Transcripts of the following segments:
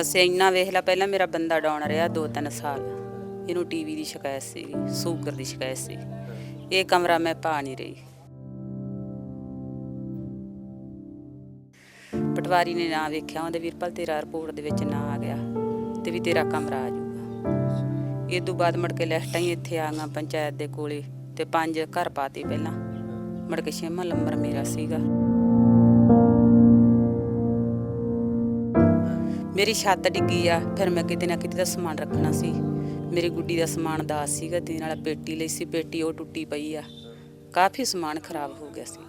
ਅਸੀਂ ਇੰਨਾ ਵੇਖ ਲਾ ਪਹਿਲਾਂ ਮੇਰਾ ਬੰਦਾ ਡਾਉਣ ਰਿਹਾ 2-3 ਸਾਲ। ਇਹਨੂੰ ਟੀਵੀ ਦੀ ਸ਼ਿਕਾਇਤ ਸੀ ਸ਼ੂਗਰ ਦੀ ਸ਼ਿਕਾਇਤ ਸੀ ਇਹ ਕਮਰਾ ਮੈਂ ਪਾ ਨਹੀਂ ਰਹੀ। ਪਟਵਾਰੀ ਨੇ ਨਾ ਵੇਖਿਆ, ਉਹਦੇ ਵੀਰਪਾਲ ਤੇਰਾ ਰਿਪੋਰਟ ਦੇ ਵਿੱਚ ਨਾ ਆ ਗਿਆ ਤੇ ਵੀ ਤੇਰਾ ਕਮਰਾ ਆ ਜਾਊਗਾ। ਇਹ ਤੋਂ ਬਾਅਦ ਮੁੜ ਕੇ ਲੈਫਟਾਂ ਹੀ ਇੱਥੇ ਆ ਗਈਆਂ ਪੰਚਾਇਤ ਦੇ ਕੋਲੇ ਤੇ ਪੰਜ ਘਰ ਪਾਤੇ ਪਹਿਲਾਂ। ਮੁੜ ਕੇ ਛੇਵਾਂ ਨੰਬਰ ਮੇਰਾ ਸੀਗਾ। ਮੇਰੀ ਛੱਤ ਡਿੱਗੀ ਆ, ਫਿਰ ਮੈਂ ਕਿਤੇ ਨਾ ਕਿਤੇ ਦਾ ਸਮਾਨ ਰੱਖਣਾ ਸੀ। ਮੇਰੀ ਗੁੱਡੀ ਦਾ ਸਮਾਨ ਦਾ ਸੀਗਾ ਦੇਣ ਵਾਲਾ ਪੇਟੀ ਲਈ ਸੀ, ਪੇਟੀ ਉਹ ਟੁੱਟੀ ਪਈ ਆ। ਕਾਫੀ ਸਮਾਨ ਖਰਾਬ ਹੋ ਗਿਆ ਸੀ।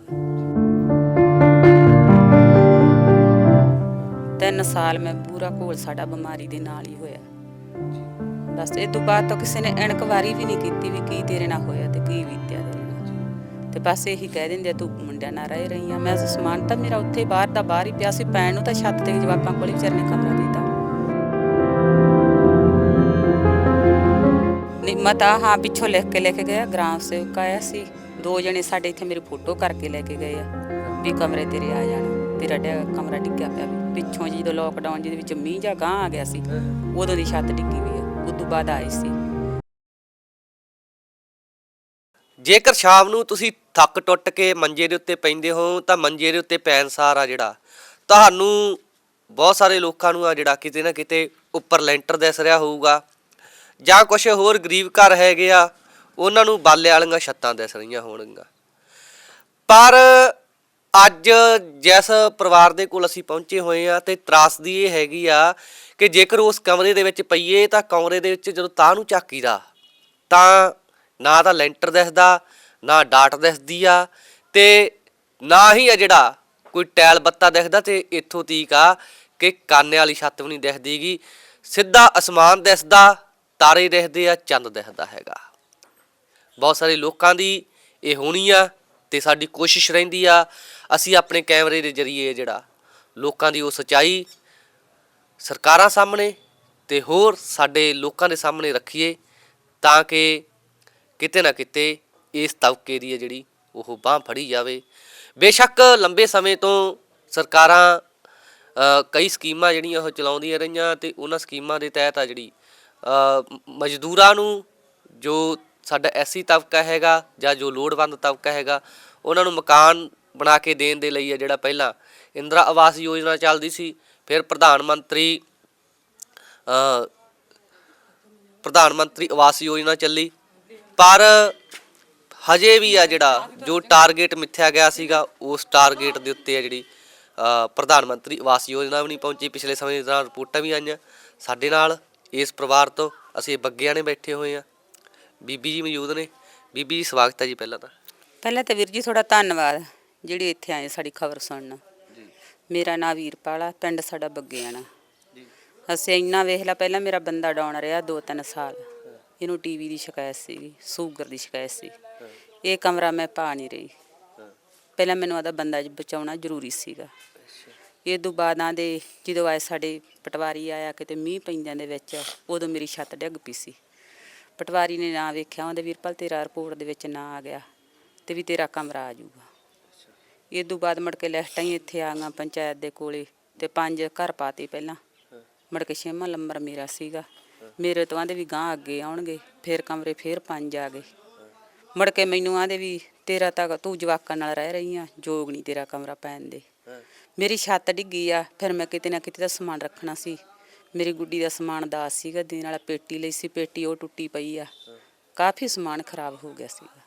ਤਿੰਨ ਸਾਲ ਮੈਂ ਪੂਰਾ ਘੋਲ ਸਾਡਾ ਬਿਮਾਰੀ ਦੇ ਨਾਲ ਹੀ ਹੋਇਆ। ਬਸ ਇਹ ਤੋਂ ਬਾਅਦ ਤਾਂ ਕਿਸੇ ਨੇ ਇਨਕੁਆਰੀ ਵੀ ਨਹੀਂ ਕੀਤੀ ਵੀ ਕੀ ਤੇਰੇ ਨਾਲ ਹੋਇਆ ਤੇ ਕੀ ਬੀਤਿਆ ਤੇ ਬਸ ਇਹੀ ਕਹਿ ਦਿੰਦੇ ਆ, ਤੂੰ ਮੁੰਡਿਆਂ ਨਾਲ ਰਹਿ ਰਹੀ ਆ ਮੈਂ ਸਮਾਨ ਤਾਂ ਮੇਰਾ ਉੱਥੇ ਬਾਹਰ ਦਾ ਬਾਹਰ ਹੀ ਪਿਆ ਸੀ ਪੈਣ ਨੂੰ ਤਾਂ ਛੱਤ ਤੇ ਜਵਾਕਾਂ ਕੋਲ ਵਿਚਾਰੇ ਨੇ ਕਮਰਾ ਦਿੱਤਾ। ਨਹੀਂ ਹਾਂ ਪਿੱਛੋਂ ਲਿਖ ਕੇ ਲੈ ਕੇ ਗਿਆ ਗ੍ਰਾਮ ਸੇਵਕ ਆਇਆ ਸੀ ਦੋ ਜਣੇ ਸਾਡੇ ਇੱਥੇ ਮੇਰੀ ਫੋਟੋ ਕਰਕੇ ਲੈ ਕੇ ਗਏ ਆ ਵੀ ਕਮਰੇ ਤੇਰੇ ਆ ਜਾਣ ਤੇਰਾ ਡਿਆ ਕਮਰਾ ਡਿੱਗਿਆ ਪਿਆ ਵੀ ਪਿੱਛੋਂ ਜਦੋਂ ਲੋਕਡਾਊਨ ਜਿਹਦੇ ਵਿੱਚ ਮੀਂਹ ਜਾਂ ਗਾਂ ਆ ਗਿਆ ਸੀ ਉਦੋਂ ਦੀ ਛੱਤ ਡਿੱਗੀ ਹੋਈ ਆ ਉਦੋਂ ਬਾਅਦ ਆਈ ਸੀ। ਜੇਕਰ ਸ਼ਾਮ ਨੂੰ ਤੁਸੀਂ ਥੱਕ ਟੁੱਟ ਕੇ ਮੰਜੇ ਦੇ ਉੱਤੇ ਪੈਂਦੇ ਹੋ, ਤਾਂ ਮੰਜੇ ਦੇ ਉੱਤੇ ਪੈਣ ਸਾਰ ਆ ਜਿਹੜਾ, ਤੁਹਾਨੂੰ ਬਹੁਤ ਸਾਰੇ ਲੋਕਾਂ ਨੂੰ ਆ ਜਿਹੜਾ ਕਿਤੇ ਨਾ ਕਿਤੇ ਉੱਪਰ ਲੈਂਟਰ ਦਿਸ ਰਿਹਾ ਹੋਊਗਾ, ਜਾਂ ਕੁਝ ਹੋਰ ਗਰੀਬ ਘਰ ਹੈਗੇ ਆ, ਉਹਨਾਂ ਨੂੰ ਬਾਲੇ ਵਾਲੀਆਂ ਛੱਤਾਂ ਦਿਸ ਰਹੀਆਂ ਹੋਣਗੀਆਂ। ਪਰ ਅੱਜ ਜਿਸ ਪਰਿਵਾਰ ਦੇ ਕੋਲ ਅਸੀਂ ਪਹੁੰਚੇ ਹੋਏ ਆ, ਤੇ ਤਰਾਸਦੀ ਇਹ ਹੈਗੀ ਆ ਕਿ ਜੇਕਰ ਉਸ ਕਮਰੇ ਦੇ ਵਿੱਚ ਪਈਏ, ਤਾਂ ਕਮਰੇ ਦੇ ਵਿੱਚ ਜਦੋਂ ਤਾਂ ਨੂੰ ਝਾਕੀਦਾ, ਤਾਂ ਨਾ ਤਾਂ ਲੈਂਟਰ ਦਿਸਦਾ, ਨਾ ਡਾਟ ਦਿਸਦੀ ਆ, ਤੇ ਨਾ ਹੀ ਆ ਜਿਹੜਾ ਕੋਈ ਟੈਲ ਬੱਤਾ ਦਿਖਦਾ ਤੇ ਇੱਥੋਂ ਤੀਕ ਆ ਕਿ ਕਾਨੇ ਵਾਲੀ ਛੱਤ ਵੀ ਨਹੀਂ ਦਿਖਦੀਗੀ ਸਿੱਧਾ ਅਸਮਾਨ ਦਿਸਦਾ, ਤਾਰੇ ਦਿਖਦੇ ਆ, ਚੰਦ ਦਿਖਦਾ ਹੈਗਾ। ਬਹੁਤ ਸਾਰੇ ਲੋਕਾਂ ਦੀ ਇਹ ਹੋਣੀ ਆ ਤੇ ਸਾਡੀ ਕੋਸ਼ਿਸ਼ ਰਹਿੰਦੀ ਆ, ਅਸੀਂ ਆਪਣੇ ਕੈਮਰੇ ਦੇ ਜ਼ਰੀਏ ਜਿਹੜਾ ਲੋਕਾਂ ਦੀ ਉਹ ਸਚਾਈ ਸਰਕਾਰਾਂ ਸਾਹਮਣੇ ਤੇ ਹੋਰ ਸਾਡੇ ਲੋਕਾਂ ਦੇ ਸਾਹਮਣੇ ਰੱਖੀਏ ਤਾਂ ਕਿ ਕਿਤੇ ਨਾ ਕਿਤੇ ਇਸ ਤਬਕੇ ਦੀ ਹੈ ਜਿਹੜੀ ਉਹ ਬਾਹ ਫੜੀ ਜਾਵੇ। ਬੇਸ਼ੱਕ ਲੰਬੇ ਸਮੇਂ ਤੋਂ ਸਰਕਾਰਾਂ ਕਈ ਸਕੀਮਾਂ ਜਿਹੜੀਆਂ ਉਹ ਚਲਾਉਂਦੀਆਂ ਰਹੀਆਂ ਤੇ ਉਹਨਾਂ ਸਕੀਮਾਂ ਦੇ ਤਹਿਤ ਆ ਜਿਹੜੀ ਮਜ਼ਦੂਰਾਂ ਨੂੰ ਜੋ ਸਾਡਾ ਐਸੀ ਤਬਕਾ ਹੈਗਾ ਜਾਂ ਜੋ ਲੋੜਵੰਦ ਤਬਕਾ ਹੈਗਾ, ਉਹਨਾਂ ਨੂੰ ਮਕਾਨ ਬਣਾ ਕੇ ਦੇਣ ਦੇ ਲਈ ਆ ਜਿਹੜਾ ਪਹਿਲਾਂ ਇੰਦਰਾ ਆਵਾਸ ਯੋਜਨਾ ਚੱਲਦੀ ਸੀ, ਫਿਰ ਪ੍ਰਧਾਨ ਮੰਤਰੀ ਪ੍ਰਧਾਨ ਮੰਤਰੀ ਆਵਾਸ ਯੋਜਨਾ ਚੱਲੀ ਪਰ ਹਜੇ ਵੀ ਆ ਜਿਹੜਾ ਜੋ ਟਾਰਗੇਟ ਮਿੱਥਿਆ ਗਿਆ ਸੀਗਾ ਉਸ ਟਾਰਗੇਟ ਦੇ ਉੱਤੇ ਆ ਜਿਹੜੀ ਪ੍ਰਧਾਨ ਮੰਤਰੀ ਆਵਾਸ ਯੋਜਨਾ ਵੀ ਨਹੀਂ ਪਹੁੰਚੀ। ਪਿਛਲੇ ਸਮੇਂ ਦੇ ਦੌਰਾਨ ਰਿਪੋਰਟਾਂ ਵੀ ਆਈਆਂ। ਸਾਡੇ ਨਾਲ ਇਸ ਪਰਿਵਾਰ ਤੋਂ ਅਸੀਂ ਬੱਗਿਆਂ ਨੇ ਬੈਠੇ ਹੋਏ ਆ। ਬੀਬੀ ਜੀ ਮੌਜੂਦ ਨੇ। ਬੀਬੀ ਜੀ ਸਵਾਗਤ ਹੈ ਜੀ ਪਹਿਲਾਂ ਤਾਂ। ਪਹਿਲਾਂ ਤਾਂ ਵੀਰ ਜੀ ਤੁਹਾਡਾ ਧੰਨਵਾਦ ਜਿਹੜੇ ਇੱਥੇ ਆਏ ਸਾਡੀ ਖਬਰ ਸੁਣਨ। ਜੀ। ਮੇਰਾ ਨਾਂ ਵੀਰਪਾਲ ਆ ਪਿੰਡ ਸਾਡਾ ਬੱਗਿਆਣਾ। ਜੀ। ਅਸੀਂ ਇੰਨਾ ਵੇਖ ਲਾ ਪਹਿਲਾਂ ਮੇਰਾ ਬੰਦਾ ਡਾਉਣ ਰਿਹਾ 2-3 ਸਾਲ। ਇਹਨੂੰ ਟੀਵੀ ਦੀ ਸ਼ਿਕਾਇਤ ਸੀ ਸ਼ੂਗਰ ਦੀ ਸ਼ਿਕਾਇਤ ਸੀ ਇਹ ਕਮਰਾ ਮੈਂ ਪਾ ਨਹੀਂ ਰਹੀ। ਪਹਿਲਾਂ ਮੈਨੂੰ ਆਦਾ ਬੰਦਾ ਬਚਾਉਣਾ ਜ਼ਰੂਰੀ ਸੀਗਾ। ਇਹ ਤੋਂ ਬਾਅਦ ਆਂਦੇ ਜਦੋਂ ਆਏ ਸਾਡੇ ਪਟਵਾਰੀ ਆਇਆ ਕਿਤੇ ਮੀਂਹ ਪੈਂਦਿਆਂ ਦੇ ਵਿੱਚ, ਉਦੋਂ ਮੇਰੀ ਛੱਤ ਡਿੱਗ ਪਈ ਸੀ। ਪਟਵਾਰੀ ਨੇ ਨਾ ਵੇਖਿਆ, ਉਹਦੇ ਵੀਰਪਾਲ ਤੇਰਾ ਰਿਪੋਰਟ ਦੇ ਵਿੱਚ ਨਾ ਆ ਗਿਆ ਤੇ ਵੀ ਤੇਰਾ ਕਮਰਾ ਆ ਜਾਊਗਾ। ਇਹ ਤੋਂ ਬਾਅਦ ਮੁੜ ਕੇ ਲੈਫਟਾਂ ਹੀ ਇੱਥੇ ਆ ਗਈਆਂ ਪੰਚਾਇਤ ਦੇ ਕੋਲੇ ਤੇ ਪੰਜ ਘਰ ਪਾਤੇ ਪਹਿਲਾਂ। ਮੁੜ ਕੇ ਛੇਵਾਂ ਲੰਬਰ ਮੇਰਾ ਸੀਗਾ। ਮੇਰੇ ਤੋਂ ਆਂਦੇ ਵੀ ਗਾਂ ਅੱਗੇ ਆਉਣਗੇ ਫਿਰ ਕਮਰੇ ਫਿਰ ਪੰਜ ਆ ਗਏ। ਮੁੜ ਕੇ ਮੈਨੂੰ ਆਂਦੇ ਵੀ ਤੇਰਾ ਤਾਂ ਤੂੰ ਜਵਾਕਾਂ ਨਾਲ ਰਹਿ ਰਹੀ ਆ ਜੋਗ ਨਹੀਂ ਤੇਰਾ ਕਮਰਾ ਪੈਣ ਦੇ। ਮੇਰੀ ਛੱਤ ਡਿੱਗੀ ਆ ਫਿਰ ਮੈਂ ਕਿਤੇ ਨਾ ਕਿਤੇ ਦਾ ਸਮਾਨ ਰੱਖਣਾ ਸੀ। ਮੇਰੀ ਗੁੱਡੀ ਦਾ ਸਮਾਨ ਦਾ ਸੀਗਾ ਦੇਣ ਵਾਲਾ ਪੇਟੀ ਲਈ ਸੀ ਪੇਟੀ ਉਹ ਟੁੱਟੀ ਪਈ ਆ। ਕਾਫੀ ਸਮਾਨ ਖਰਾਬ ਹੋ ਗਿਆ ਸੀਗਾ।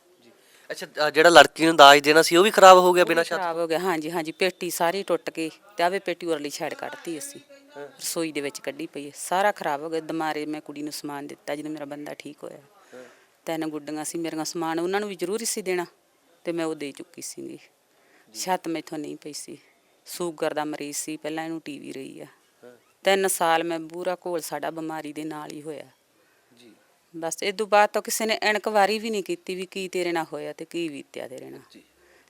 ਅੱਛਾ ਅ, ਜਿਹੜਾ ਲੜਕੀ ਨੂੰ ਦਾਜ ਦੇਣਾ ਸੀ ਉਹ ਵੀ ਖਰਾਬ ਹੋ ਗਿਆ ਬਿਨਾਂ ਛੱਤ? ਖਰਾਬ ਹੋ ਗਿਆ ਹਾਂਜੀ ਹਾਂਜੀ ਪੇਟੀ ਸਾਰੀ ਟੁੱਟ ਗਈ ਤੇ ਆਵੇ ਪੇਟੀ ਉਰਲੀ ਛੱਡ ਕੱਢਤੀ ਅਸੀਂ। ਰਸੋਈ ਦੇ ਵਿੱਚ ਕੱਢੀ ਪਈ ਹੈ ਸਾਰਾ ਖਰਾਬ ਹੋ ਗਿਆ ਦਮਾਰੇ ਮੈਂ ਕੁੜੀ ਨੂੰ ਸਮਾਨ ਦਿੱਤਾ ਜਦੋਂ ਮੇਰਾ ਬੰਦਾ ਠੀਕ ਹੋਇਆ। ਤਿੰਨ ਗੁੱਡੀਆਂ ਸੀ ਮੇਰੀਆਂ ਸਮਾਨ ਉਹਨਾਂ ਨੂੰ ਵੀ ਜ਼ਰੂਰੀ ਸੀ ਦੇਣਾ ਤੇ ਮੈਂ ਉਹ ਦੇ ਚੁੱਕੀ ਸੀਗੀ। ਛੱਤ ਮੈਥੋਂ ਨਹੀਂ ਪਈ ਸੀ ਸ਼ੂਗਰ ਦਾ ਮਰੀਜ਼ ਸੀ ਪਹਿਲਾਂ ਇਹਨੂੰ ਟੀਵੀ ਰਹੀ ਆ। ਤਿੰਨ ਸਾਲ ਮੈਂ ਪੂਰਾ ਘੋਲ ਸਾਡਾ ਬਿਮਾਰੀ ਦੇ ਨਾਲ ਹੀ ਹੋਇਆ। ਬਸ ਇਹ ਤੋਂ ਬਾਅਦ ਤਾਂ ਕਿਸੇ ਨੇ ਇਨਕੁਆਰੀ ਵੀ ਨਹੀਂ ਕੀਤੀ ਵੀ ਕੀ ਤੇਰੇ ਨਾਲ ਹੋਇਆ ਤੇ ਕੀ ਬੀਤਿਆ ਤੇਰੇ ਨਾਲ।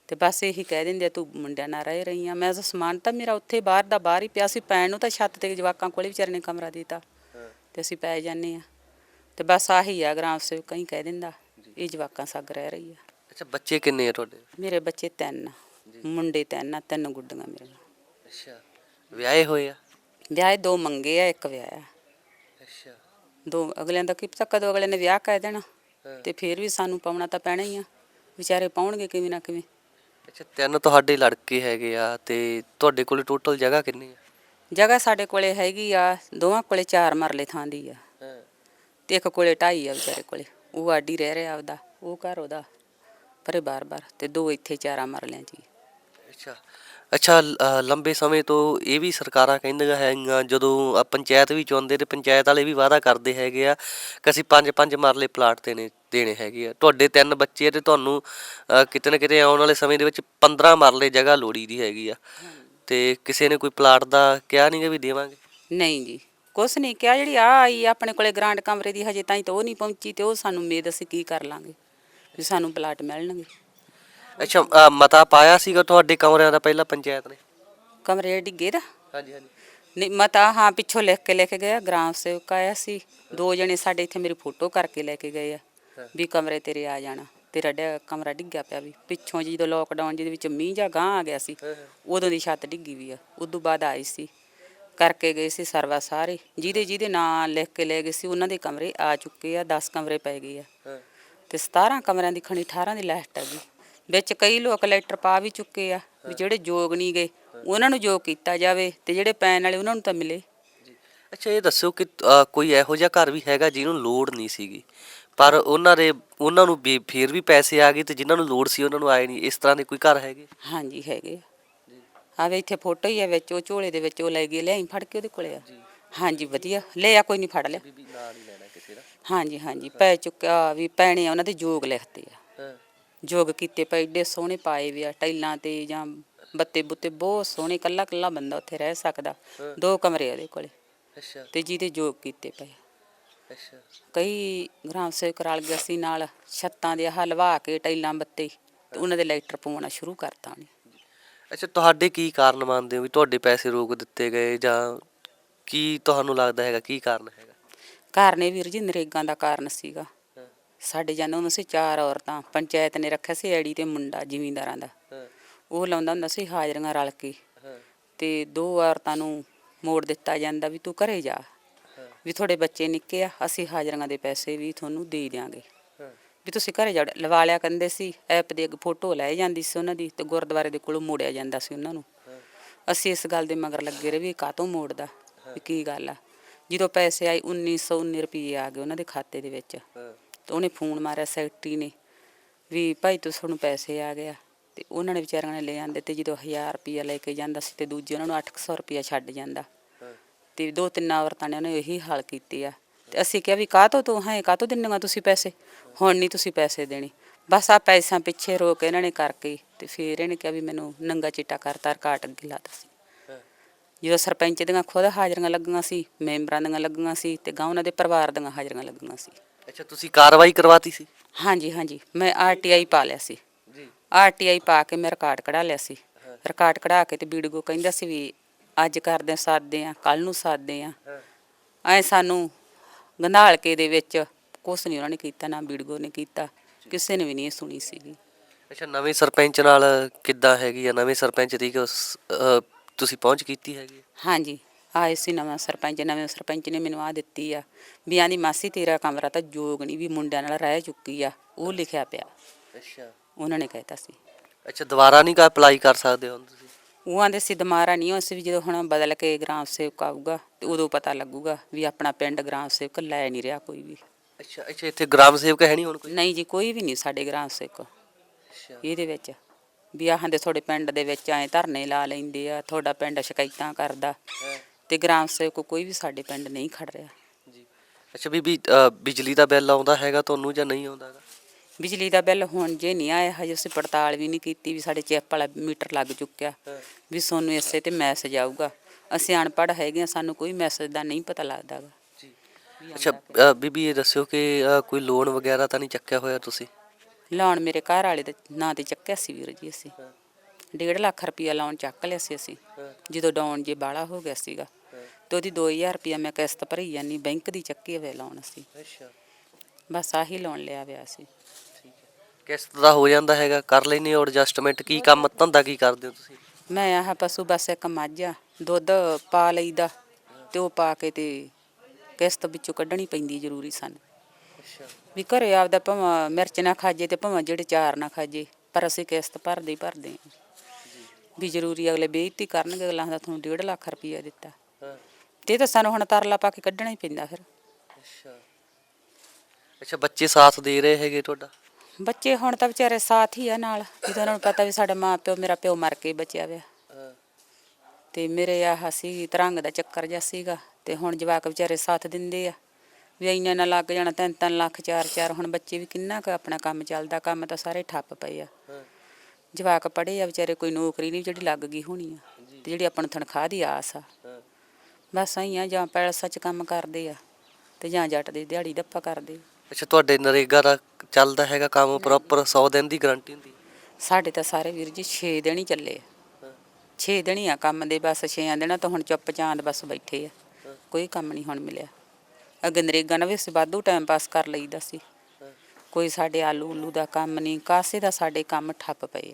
ਤੇ ਬਸ ਇਹੀ ਕਹਿ ਦਿੰਦੇ ਆ, ਤੂੰ ਮੁੰਡਿਆਂ ਨਾਲ ਰਹਿ ਰਹੀ ਆ। ਮੈਂ ਤਾਂ ਸਮਾਨ ਤਾਂ ਮੇਰਾ ਉੱਥੇ ਬਾਹਰ ਦਾ ਬਾਹਰ ਹੀ ਪਿਆ ਸੀ ਪੈਣ ਨੂੰ ਤਾਂ ਛੱਤ ਤੇ ਜਵਾਕਾਂ ਕੋਲੇ ਵਿਚਾਰੇ ਨੇ ਕਮਰਾ ਦਿੱਤਾ ਤੇ ਅਸੀਂ ਪੈ ਜਾਂਦੇ ਆ। ਤੇ ਬਸ ਆਹੀ ਆ ਗ੍ਰਾਮ ਸੇਵਕ ਕਹੀਂ ਕਹਿ ਦਿੰਦਾ ਇਹ ਜਵਾਕਾਂ ਸੱਗ ਰਹਿ ਰਹੀ ਆ। ਅੱਛਾ ਬੱਚੇ ਕਿੰਨੇ ਆ ਤੁਹਾਡੇ? ਮੇਰੇ ਬੱਚੇ ਤਿੰਨ ਆ। ਮੁੰਡੇ ਤਿੰਨ ਆ ਤਿੰਨ ਗੁੱਡੀਆਂ ਮੇਰੇ ਅੱਛਾ ਵਿਆਹੇ ਹੋਏ ਆ? ਵਿਆਹ ਦੋ ਮੰਗੇ ਆ ਇੱਕ ਵਿਆਹ ਆ ਅੱਛਾ ਦੋ ਅਗਲਿਆਂ ਦਾ ਕੀ ਪਤਾ ਕਦੋਂ ਅਗਲੇ ਨੇ ਵਿਆਹ ਕਹਿ ਦੇਣਾ। ਤੇ ਫਿਰ ਵੀ ਸਾਨੂੰ ਪਾਉਣਾ ਤਾਂ ਪੈਣਾ ਹੀ ਆ। ਵਿਚਾਰੇ ਪਾਉਣਗੇ ਕਿਵੇਂ ਨਾ ਕਿਵੇਂ। ਅੱਛਾ ਤਿੰਨ ਤੁਹਾਡੇ ਲੜਕੇ ਹੈਗੇ ਆ ਤੇ ਤੁਹਾਡੇ ਕੋਲ ਟੋਟਲ ਜਗ੍ਹਾ ਕਿੰਨੀ ਆ? ਜਗ੍ਹਾ ਸਾਡੇ ਕੋਲੇ ਹੈਗੀ ਆ ਦੋਵਾਂ ਕੋਲੇ ਚਾਰ ਮਰਲੇ ਥਾਂ ਦੀ ਆ। ਤੇ ਇੱਕ ਕੋਲੇ ਢਾਈ ਆ ਵਿਚਾਰੇ ਕੋਲੇ। ਉਹ ਆਡੀ ਰਹਿ ਰਿਹਾ ਆਪਦਾ ਉਹ ਘਰ ਉਹਦਾ। ਪਰੇ ਬਾਰ-ਬਾਰ ਤੇ ਦੋ ਇੱਥੇ ਚਾਰਾਂ ਮਰਲਿਆਂ ਹੀ। ਅੱਛਾ ਅੱਛਾ ਲ- ਅ, ਲੰਬੇ ਸਮੇਂ ਤੋਂ ਇਹ ਵੀ ਸਰਕਾਰਾਂ ਕਹਿੰਦੀਆਂ ਹੈਗੀਆਂ ਜਦੋਂ ਅ, ਪੰਚਾਇਤ ਵੀ ਚੁਣਦੇ ਤੇ ਪੰਚਾਇਤ ਵਾਲੇ ਵੀ ਵਾਅਦਾ ਕਰਦੇ ਹੈਗੇ ਆ ਕਿ ਅਸੀਂ ਪੰਜ ਪੰਜ ਮਰਲੇ ਪਲਾਟ ਦੇਣੇ ਦੇਣੇ ਹੈਗੇ ਆ। ਤੁਹਾਡੇ ਤਿੰਨ ਬੱਚੇ ਆ ਤੇ ਤੁਹਾਨੂੰ ਅ, ਕਿਤੇ ਨਾ ਕਿਤੇ ਆਉਣ ਵਾਲੇ ਸਮੇਂ ਦੇ ਵਿੱਚ 15 ਮਰਲੇ ਜਗ੍ਹਾ ਲੋੜੀ ਦੀ ਹੈਗੀ ਆ। ਤੇ ਕਿਸੇ ਨੇ ਕੋਈ ਪਲਾਟ ਦਾ ਕਿਹਾ ਨਹੀਂ ਵੀ ਦੇਵਾਂਗੇ? ਨਹੀਂ ਜੀ ਕੁਛ ਨਹੀਂ ਕਿਹਾ ਜਿਹੜੀ ਆ ਆਈ ਆ ਆਪਣੇ ਕੋਲੇ ਗ੍ਰਾਂਟ ਕਮਰੇ ਦੀ ਹਜੇ ਤਾਈਂ ਤਾਂ ਉਹ ਨਹੀਂ ਪਹੁੰਚੀ ਤੇ ਉਹ ਸਾਨੂੰ ਉਮੀਦ ਅਸੀਂ ਕੀ ਕਰ ਲਾਂਗੇ ਵੀ ਸਾਨੂੰ ਪਲਾਟ ਮਿਲਣਗੇ। ਅੱਛਾ ਅ, ਮਤਾ ਪਾਇਆ ਸੀਗਾ ਤੁਹਾਡੇ ਕਮਰਿਆਂ ਦਾ ਪਹਿਲਾਂ ਪੰਚਾਇਤ ਨੇ? ਕਮਰੇ ਡਿੱਗੇ ਦਾ? ਹਾਂਜੀ ਹਾਂਜੀ। ਨਹੀਂ ਮਤਾ ਹਾਂ ਪਿੱਛੋਂ ਲਿਖ ਕੇ ਲੈ ਕੇ ਗਿਆ ਗ੍ਰਾਮ ਸੇਵਕ ਆਇਆ ਸੀ। ਦੋ ਜਣੇ ਸਾਡੇ ਇੱਥੇ ਮੇਰੀ ਫੋਟੋ ਕਰਕੇ ਲੈ ਕੇ ਗਏ ਆ ਵੀ ਕਮਰੇ ਤੇਰੇ ਆ ਜਾਣਾ। ਤੇਰਾ ਡ- ਕਮਰਾ ਡਿੱਗਿਆ ਪਿਆ ਵੀ। ਪਿੱਛੋਂ ਜੀ ਜਦੋਂ ਲੋਕਡਾਊਨ ਜਿਹਦੇ ਵਿੱਚ ਮੀਂਹ ਜਾਂ ਗਾਂ ਆ ਗਿਆ ਸੀ ਉਦੋਂ ਦੀ ਛੱਤ ਡਿੱਗੀ ਵੀ ਆ। ਉਦੋਂ ਬਾਅਦ ਆਈ ਸੀ। ਕਰਕੇ ਗਏ ਸੀ ਸਰਵਾ ਸਾਰੇ। ਜਿਹਦੇ ਜਿਹਦੇ ਨਾਂ ਲਿਖ ਕੇ ਲੈ ਗਏ ਸੀ ਉਹਨਾਂ ਦੇ ਕਮਰੇ ਆ ਚੁੱਕੇ ਆ 10 ਕਮਰੇ ਪੈ ਗਏ ਆ। ਹਾਂ। ਤੇ 17 ਕਮਰਿਆਂ ਦੀ ਖਣੀ 18 ਦੀ ਲੈਟ ਹੈਗੀ ਵਿੱਚ ਕਈ ਲੋਕ ਲੈਟਰ ਪਾ ਵੀ ਚੁੱਕੇ ਆ ਵੀ ਜਿਹੜੇ ਯੋਗ ਨਹੀਂ ਗਏ ਉਹਨਾਂ ਨੂੰ ਯੋਗ ਕੀਤਾ ਜਾਵੇ ਤੇ ਜਿਹੜੇ ਪੈਣ ਵਾਲੇ ਉਹਨਾਂ ਨੂੰ ਤਾਂ ਮਿਲੇ। ਅੱਛਾ ਇਹ ਦੱਸੋ ਕਿ ਅ, ਕੋਈ ਇਹੋ ਜਿਹਾ ਘਰ ਵੀ ਹੈਗਾ ਜਿਹਨੂੰ ਲੋੜ ਨਹੀਂ ਸੀਗੀ। ਪਰ ਉਹਨਾਂ ਦੇ ਉਹਨਾਂ ਨੂੰ ਵੀ ਫੇਰ ਵੀ ਪੈਸੇ ਆ ਗਏ ਤੇ ਜਿਨ੍ਹਾਂ ਨੂੰ ਲੋੜ ਸੀ ਉਹਨਾਂ ਨੂੰ ਆਏ ਨਹੀਂ। ਇਸ ਤਰ੍ਹਾਂ ਦੇ ਕੋਈ ਘਰ ਹੈਗੇ? ਹਾਂਜੀ ਹੈਗੇ ਆ। ਆਵੇ ਇੱਥੇ ਫੋਟੋ ਹੀ ਆ ਵਿੱਚ ਉਹ ਝੋਲੇ ਦੇ ਵਿੱਚ ਉਹ ਲੈ ਗਏ ਲਿਆਈ ਫੜ ਕੇ ਉਹਦੇ ਕੋਲੇ ਆ। ਹਾਂਜੀ ਵਧੀਆ। ਲੈ ਆ ਕੋਈ ਨਹੀਂ ਫੜ ਲਿਆ। ਬੀਬੀ ਨਾਂ ਨਹੀਂ ਲੈਣਾ ਕਿਸੇ ਦਾ। ਹਾਂਜੀ ਹਾਂਜੀ। ਪੈ ਚੁੱਕਿਆ ਵੀ ਪੈਣੇ ਆ ਉਹਨਾਂ ਦੇ ਜੋਗ ਲਿਖਤੇ ਆ। ਜੋਗ ਕੀਤੇ ਪਏ ਏਡੇ ਸੋਹਣੇ ਪਾਏ ਵੀ ਆ ਟਾਈਲਾਂ ਤੇ ਜਾਂ ਬੱਤੇ ਬੁੱਤੇ ਬਹੁਤ ਸੋਹਣੇ ਕੱਲਾ ਕੱਲਾ ਬੰਦਾ ਉੱਥੇ ਰਹਿ ਸਕਦਾ ਦੋ ਕਮਰੇ ਆ ਉਹਦੇ ਕੋਲੇ। ਅੱਛਾ। ਤੇ ਜਿਹਦੇ ਜੋਗ ਕੀਤੇ ਪਏ। ਅੱਛਾ। ਕਈ ਗ੍ਰਾਮ ਸੇਵਕ ਰਲ ਗਏ ਸੀ ਨਾਲ ਛੱਤਾਂ ਦੇ ਹਲਵਾ ਕੇ ਟਾਈਲਾਂ ਬੱਤੇ ਤੇ ਉਹਨਾਂ ਦੇ ਲੈਟਰ ਪਵਾਉਣਾ ਸ਼ੁਰੂ ਕਰਤਾ ਉਹਨੇ। ਅੱਛਾ ਤੁਹਾਡੇ ਕੀ ਕਾਰਨ ਮੰਨਦੇ ਹੋ ਵੀ ਤੁਹਾਡੇ ਪੈਸੇ ਰੋਕ ਦਿੱਤੇ ਗਏ ਜਾਂ ਕੀ ਤੁਹਾਨੂੰ ਲੱਗਦਾ ਹੈਗਾ ਕੀ ਕਾਰਨ ਹੈਗਾ? ਘਰ ਨੇ ਵੀਰ ਜੀ ਨਰੇਗਾ ਦਾ ਕਾਰਨ ਸੀਗਾ। ਸਾਡੇ ਜਾਂਦੇ ਹੁੰਦੇ ਸੀ ਚਾਰ ਔਰਤਾਂ ਪੰਚਾਇਤ ਨੇ ਰੱਖਿਆ ਸੀ ਐੜੀ ਤੇ ਮੁੰਡਾ ਜ਼ਿਮੀਂਦਾਰਾਂ ਦਾ। ਉਹ ਲਾਉਂਦਾ ਹੁੰਦਾ ਸੀ ਹਾਜ਼ਰੀਆਂ ਰਲ ਕੇ। ਤੇ ਦੋ ਔਰਤਾਂ ਨੂੰ ਮੋੜ ਦਿੱਤਾ ਜਾਂਦਾ ਵੀ ਤੂੰ ਘਰੇ ਜਾ। ਵੀ ਤੁਹਾਡੇ ਬੱਚੇ ਨਿੱਕੇ ਆ ਅਸੀਂ ਹਾਜ਼ਰੀਆਂ ਦੇ ਪੈਸੇ ਵੀ ਤੁਹਾਨੂੰ ਦੇ ਦਿਆਂਗੇ। ਵੀ ਤੁਸੀਂ ਘਰੇ ਜਾ ਲਵਾ ਲਿਆ ਕਹਿੰਦੇ ਸੀ ਐਪ ਦੇ ਅੱਗੇ ਫੋਟੋ ਲੈ ਜਾਂਦੀ ਸੀ ਉਹਨਾਂ ਦੀ ਤੇ ਗੁਰਦੁਆਰੇ ਦੇ ਕੋਲੋਂ ਮੋੜਿਆ ਜਾਂਦਾ ਸੀ ਉਹਨਾਂ ਨੂੰ। ਅਸੀਂ ਇਸ ਗੱਲ ਦੇ ਮਗਰ ਲੱਗੇ ਰਹੇ ਵੀ ਕਾਤੋਂ ਮੋੜਦਾ ਵੀ ਕੀ ਗੱਲ ਆ। ਜਦੋਂ ਪੈਸੇ ਆਏ 1919 ਰੁਪਏ ਆ ਗਏ ਉਹਨਾਂ ਦੇ ਖਾਤੇ ਦੇ ਵਿੱਚ। ਤੇ ਉਹਨੇ ਫੋਨ ਮਾਰਿਆ ਸੈਕਟਰੀ ਨੇ ਵੀ ਭਾਈ ਤੁਸੀਂ ਤੁਹਾਨੂੰ ਪੈਸੇ ਆ ਗਿਆ ਤੇ ਉਹਨਾਂ ਨੇ ਵਿਚਾਰਿਆਂ ਨੇ ਲੈ ਆਂਦੇ ਤੇ ਜਦੋਂ 1000 ਰੁਪਿਆ ਲੈ ਕੇ ਜਾਂਦਾ ਸੀ ਤੇ ਦੂਜੇ ਉਹਨਾਂ ਨੂੰ 800 ਰੁਪਿਆ ਛੱਡ ਜਾਂਦਾ। ਤੇ ਦੋ ਤਿੰਨ ਔਰਤਾਂ ਨੇ ਉਹਨੇ ਇਹੀ ਹਾਲ ਕੀਤੇ ਆ। ਤੇ ਅਸੀਂ ਕਿਹਾ ਵੀ ਕਾਹਤੋਂ ਤੂੰ ਹੈ ਕਾਹਤੋਂ ਦਿੰਨੀਆਂ ਤੁਸੀਂ ਪੈਸੇ? ਹੁਣ ਨਹੀਂ ਤੁਸੀਂ ਪੈਸੇ ਦੇਣੇ। ਬਸ ਆ ਪੈਸਿਆਂ ਪਿੱਛੇ ਰੋ ਕੇ ਇਹਨਾਂ ਨੇ ਕਰਕੇ ਤੇ ਫਿਰ ਇਹਨੇ ਕਿਹਾ ਵੀ ਮੈਨੂੰ ਨੰਗਾ ਚਿੱਟਾ ਕਰਤਾ ਕਾਟ ਅੱਗੇ ਲਾਤਾ ਸੀ। ਜਦੋਂ ਸਰਪੰਚ ਦੀਆਂ ਖੁਦ ਹਾਜ਼ਰੀਆਂ ਲੱਗੀਆਂ ਸੀ ਮੈਂਬਰਾਂ ਦੀਆਂ ਲੱਗੀਆਂ ਸੀ ਤੇ ਗਾਂ ਉਹਨਾਂ ਦੇ ਪਰਿਵਾਰ ਦੀਆਂ ਹਾਜ਼ਰੀਆਂ ਲੱਗੀਆਂ ਸੀ। ਅੱਛਾ ਤੁਸੀਂ ਕਾਰਵਾਈ ਕਰਵਾਤੀ ਸੀ? ਹਾਂਜੀ ਹਾਂਜੀ। ਮੈਂ ਆਰਟੀਆਈ ਪਾ ਲਿਆ ਸੀ। ਜੀ। ਆਰਟੀਆਈ ਪਾ ਕੇ ਮੈਂ ਰਿਕਾਰਡ ਕਢਾ ਲਿਆ ਸੀ। ਰਿਕਾਰਡ ਕਢਾ ਕੇ ਤੇ ਵੀਡੀਓ ਕਹਿੰਦਾ ਸੀ ਵੀ ਅੱਜ ਕਰਦੇ ਸਾਦੇ ਆ ਕੱਲ ਨੂੰ ਸਾਦੇ ਆ ਐ ਸਾਨੂੰ ਗੰਧਾਲਕੇ ਦੇ ਵਿੱਚ ਕੁਛ ਨਹੀਂ ਉਹਨਾਂ ਨੇ ਕੀਤਾ ਨਾ ਵੀਡੀਓ ਨੇ ਕੀਤਾ। ਕਿਸੇ ਨੇ ਵੀ ਨਹੀਂ ਸੁਣੀ ਸੀਗੀ। ਅੱਛਾ ਨਵੇਂ ਸਰਪੰਚ ਨਾਲ ਕਿੱਦਾਂ ਹੈਗੀ ਆ? ਨਵੇਂ ਸਰਪੰਚ ਦੀ ਕਿ ਉਸ, ਅ, ਤੁਸੀਂ ਪਹੁੰਚ ਕੀਤੀ ਹੈਗੀ ਆ? ਹਾਂਜੀ। ਆਏ ਸੀ ਨਵਾਂ ਸਰਪੰਚ ਨਵੇਂ ਸਰਪੰਚ ਨੇ ਮੈਨੂੰ ਆ ਦਿੱਤੀ ਆ ਵੀ ਆਂਦੀ ਮਾਸੀ ਤੇਰਾ ਕਮਰਾ ਤਾਂ ਜੋਗ ਨਹੀਂ ਵੀ ਮੁੰਡਿਆਂ ਨਾਲ ਰਹਿ ਚੁੱਕੀ ਆ ਉਹ ਲਿਖਿਆ ਪਿਆ। ਅੱਛਾ। ਉਹਨਾਂ ਨੇ ਕਹਿਤਾ ਸੀ। ਅੱਛਾ ਦੁਬਾਰਾ ਨਹੀਂ ਕਾ ਅਪਲਾਈ ਕਰ ਸਕਦੇ ਹੋ ਤੁਸੀਂ? ਉਹ ਆਂਦੇ ਸੀ ਦਮਾਰਾ ਨਹੀਂ ਉਸ ਵੀ ਜਦੋਂ ਹੁਣ ਬਦਲ ਕੇ ਗ੍ਰਾਮ ਸੇਵਕ ਆਊਗਾ ਤੇ ਉਦੋਂ ਪਤਾ ਲੱਗੂਗਾ ਵੀ ਆਪਣਾ ਪਿੰਡ ਗ੍ਰਾਮ ਸੇਵਕ ਲੈ ਨਹੀਂ ਰਿਹਾ ਕੋਈ ਵੀ। ਅੱਛਾ ਅੱਛਾ ਇੱਥੇ ਗ੍ਰਾਮ ਸੇਵਕ ਹੈ ਨਹੀਂ ਹੁਣ ਕੋਈ? ਨਹੀਂ ਜੀ ਕੋਈ ਵੀ ਨਹੀਂ ਸਾਡੇ ਗ੍ਰਾਮ ਸੇਵਕ। ਅੱਛਾ। ਇਹਦੇ ਵਿੱਚ ਵੀ ਆਹਾਂ ਦੇ ਤੁਹਾਡੇ ਪਿੰਡ ਦੇ ਵਿੱਚ ਐ ਧਰਨੇ ਲਾ ਲੈਂਦੇ ਆ ਤੁਹਾਡਾ ਪਿੰਡ ਸ਼ਿਕਾਇਤਾਂ ਕਰਦਾ। ਤੇ ਗ੍ਰਾਮ ਸੇਵਕ ਕੋਈ ਵੀ ਸਾਡੇ ਪਿੰਡ ਨਹੀਂ ਖੜ ਰਿਹਾ। ਜੀ। ਅੱਛਾ ਬੀਬੀ ਅ, ਬਿਜਲੀ ਦਾ ਬਿੱਲ ਆਉਂਦਾ ਹੈਗਾ ਤੁਹਾਨੂੰ ਜਾਂ ਨਹੀਂ ਆਉਂਦਾ ਹੈਗਾ? ਬਿਜਲੀ ਦਾ ਬਿੱਲ ਹੁਣ ਜੇ ਨਹੀਂ ਆਇਆ ਹਜੇ ਅਸੀਂ ਪੜਤਾਲ ਵੀ ਨਹੀਂ ਕੀਤੀ ਵੀ ਸਾਡੇ ਚੈਪ ਵਾਲਾ ਮੀਟਰ ਲੱਗ ਚੁੱਕਿਆ ਵੀ ਸਾਨੂੰ ਇਸੇ ਤੇ ਮੈਸੇਜ ਆਊਗਾ। ਅਸੀਂ ਅਨਪੜ੍ਹ ਹੈਗੇ ਆ ਸਾਨੂੰ ਕੋਈ ਮੈਸੇਜ ਦਾ ਨਹੀਂ ਪਤਾ ਲੱਗਦਾ ਗਾ ਜੀ। ਅੱਛਾ ਅ, ਬੀਬੀ ਇਹ ਦੱਸਿਓ ਕਿ ਅ, ਕੋਈ ਲੋਨ ਵਗੈਰਾ ਤਾਂ ਨਹੀਂ ਚੱਕਿਆ ਹੋਇਆ ਤੁਸੀਂ? ਲੋਨ ਮੇਰੇ ਘਰ ਵਾਲੇ ਦੇ ਨਾਂ ਤੇ ਚੱਕਿਆ ਸੀ ਵੀਰ ਜੀ ਅਸੀਂ। 1.5 ਲੱਖ ਰੁਪਇਆ ਲੋਨ ਚੱਕ ਲਿਆ ਸੀ ਅਸੀਂ ਜਦੋਂ ਡਾਊਨ ਜੇ ਬਾਲਾ ਹੋ ਗਿਆ ਸੀਗਾ। ਤੇ ਉਹਦੀ 2000 ਰੁਪਇਆ ਮੈਂ ਕਿਸ਼ਤ ਭਰੀ ਜਾਨੀ ਬੈਂਕ ਦੀ ਚੱਕੀ ਹੋਵੇ ਲੋਨ ਅਸੀਂ। ਅੱਛਾ। ਬਸ ਆਹੀ ਲੋਨ ਲਿਆ ਵਿਆ ਸੀ। ਕਿਸ਼ਤ ਦਾ ਹੋ ਜਾਂਦਾ ਹੈਗਾ ਕਰ ਲੈਨੇ ਹੋ ਐਡਜਸਟਮੈਂਟ ਕੀ ਕੰਮ ਧੰਦਾ ਕੀ ਕਰਦੇ ਹੋ ਤੁਸੀਂ? ਮੈਂ ਆਹ ਪਸ਼ੂ ਬਸ ਇੱਕ ਮੱਝ ਆ ਦੁੱਧ ਪਾ ਲਈਦਾ ਤੇ ਉਹ ਪਾ ਕੇ ਤੇ ਕਿਸ਼ਤ ਵਿੱਚੋਂ ਕੱਢਣੀ ਪੈਂਦੀ ਜ਼ਰੂਰੀ ਸਾਨੂੰ। ਅੱਛਾ। ਵੀ ਘਰੇ ਆਪਦਾ ਭਾਵੇਂ ਮਿਰਚ ਨਾ ਖਾਜੇ ਤੇ ਭਾਵੇਂ ਜਿਹੜੇ ਚਾਰ ਨਾ ਖਾਜੇ ਪਰ ਅਸੀਂ ਕਿਸ਼ਤ ਭਰਦੇ ਹੀ ਭਰਦੇ ਹਾਂ। ਵੀ ਜ਼ਰੂਰੀ ਅਗਲੇ ਬੇਇੱਜ਼ਤੀ ਕਰਨਗੇ ਅਗਲਾ ਦਾ ਤੁਹਾਨੂੰ 1.5 ਲੱਖ ਰੁਪਈਆ ਦਿੱਤਾ। ਹਾਂ। ਤੇ ਤਾਂ ਸਾਨੂੰ ਹੁਣ ਤਰਲਾ ਪਾ ਕੇ ਕੱਢਣਾ ਹੀ ਪੈਂਦਾ ਫਿਰ। ਅੱਛਾ। ਅੱਛਾ ਬੱਚੇ ਸਾਥ ਦੇ ਰਹੇ ਹੈਗੇ ਤੁਹਾਡਾ? ਬੱਚੇ ਹੁਣ ਤਾਂ ਵਿਚਾਰੇ ਸਾਥ ਹੀ ਆ ਨਾਲ। ਜਦੋਂ ਉਹਨਾਂ ਨੂੰ ਪਤਾ ਵੀ ਸਾਡਾ ਮਾਂ ਪਿਓ ਮੇਰਾ ਪਿਓ ਮਰ ਕੇ ਬਚਿਆ ਵਿਆ ਹਾਂ। ਤੇ ਮੇਰੇ ਆਹ ਸੀ ਤਰੰਗ ਦਾ ਚੱਕਰ ਜਿਹਾ ਸੀਗਾ। ਤੇ ਹੁਣ ਜਵਾਕ ਵਿਚਾਰੇ ਸਾਥ ਦਿੰਦੇ ਆ। ਵੀ ਇੰਨਾ ਨਾ ਲੱਗ ਜਾਣਾ ਤਿੰਨ ਤਿੰਨ ਲੱਖ ਚਾਰ ਚਾਰ ਹੁਣ ਬੱਚੇ ਵੀ ਕਿੰਨਾ ਕੁ ਆਪਣਾ ਕੰਮ ਚੱਲਦਾ ਕੰਮ ਤਾਂ ਸਾਰੇ ਠੱਪ ਪਏ ਆ। ਹਾਂ। ਜਵਾਕ ਪੜ੍ਹੇ ਆ ਵਿਚਾਰੇ ਕੋਈ ਨੌਕਰੀ ਨਹੀਂ ਜਿਹੜੀ ਲੱਗ ਗਈ ਹੋਣੀ ਆ। ਤੇ ਜਿਹੜੀ ਆਪਾਂ ਨੂੰ ਤਨਖਾਹ ਦੀ ਆਸ ਆ। ਬਸ ਆਈ ਆ ਜਾਂ ਪੈਲਸਾਂ 'ਚ ਕੰਮ ਕਰਦੇ ਆ ਤੇ ਜਾਂ ਜੱਟ ਦੇ ਦਿਹਾੜੀ ਦੱਪਾ ਕਰਦੇ। ਅੱਛਾ ਤੁਹਾਡੇ ਨਰੇਗਾ ਦਾ ਚੱਲਦਾ ਹੈਗਾ ਕੰਮ ਪ੍ਰੋਪਰ 100 ਦਿਨ ਦੀ ਗਾਰੰਟੀ ਹੁੰਦੀ? ਸਾਡੇ ਤਾਂ ਸਾਰੇ ਵੀਰ ਜੀ 6 ਦਿਨ ਹੀ ਚੱਲੇ ਆ। ਹਾਂ। 6 ਦਿਨ ਹੀ ਆ ਕੰਮ ਦੇ ਬਸ 6 ਦਿਨਾਂ ਤੋਂ ਹੁਣ ਚੁੱਪ ਚਾਂਦ ਬਸ ਬੈਠੇ ਆ। ਕੋਈ ਕੰਮ ਨਹੀਂ ਹੁਣ ਮਿਲਿਆ। ਅੱਗੇ ਨਰੇਗਾ ਨਾਲ ਵੀ ਅਸੀਂ ਵਾਧੂ ਟਾਈਮ ਪਾਸ ਕਰ ਲਈਦਾ ਸੀ। ਕੋਈ ਸਾਡੇ ਆਲੂ ਉਲੂ ਦਾ ਕੰਮ ਨਹੀਂ ਕਾਸੇ ਦਾ ਸਾਡੇ ਕੰਮ ਠੱਪ ਪਏ।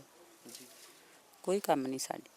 ਕੋਈ ਕੰਮ ਨਹੀਂ ਸਾਡੇ।